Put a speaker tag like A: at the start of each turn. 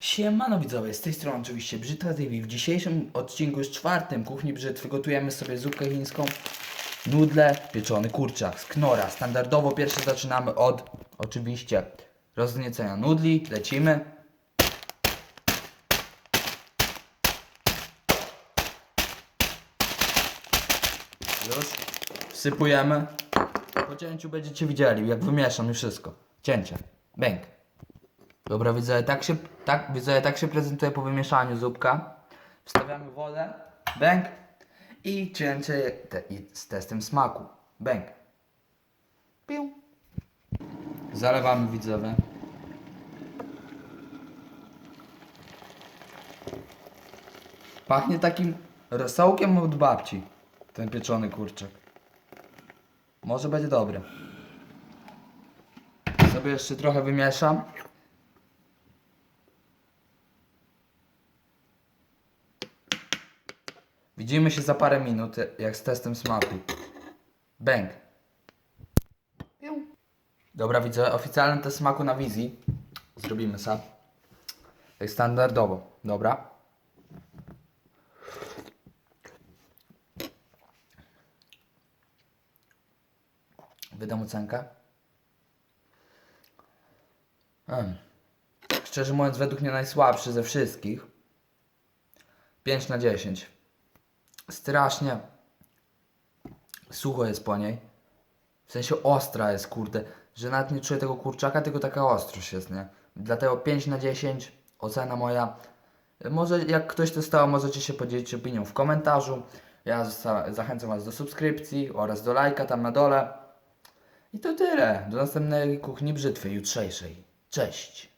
A: Siemano widzowie, z tej strony oczywiście Brzyta TV. W dzisiejszym odcinku, już czwartym Kuchni Brzytwy, gotujemy sobie zupkę chińską, nudle, pieczony kurczak z knora. Standardowo pierwsze zaczynamy od, oczywiście, rozniecenia nudli, lecimy. Już, wsypujemy. Po cięciu będziecie widzieli, jak wymieszam i wszystko. Cięcie, bęk. Dobra, widzę, tak się, tak, widzę, tak się prezentuje po wymieszaniu zupka. Wstawiamy wodę, bęk i cięcie te, i z testem smaku. Bęk. Piu. Zalewamy widzowie. Pachnie takim rosołkiem od babci. Ten pieczony kurczak. Może będzie dobry. Sobie jeszcze trochę wymieszam. Widzimy się za parę minut, jak z testem smaku. Bęk. Dobra, widzę oficjalny test smaku na wizji. Zrobimy sam. Jak standardowo. Dobra. Wydam ocenkę. Hmm. Szczerze mówiąc, według mnie najsłabszy ze wszystkich. 5 na 10. Strasznie sucho jest po niej. W sensie ostra jest, kurde. Że nawet nie czuję tego kurczaka, tylko taka ostrość jest, nie? Dlatego 5 na 10. Ocena moja. Może jak ktoś testował, możecie się podzielić opinią w komentarzu. Ja zachęcam Was do subskrypcji oraz do lajka tam na dole. I to tyle. Do następnej kuchni brzytwy jutrzejszej. Cześć.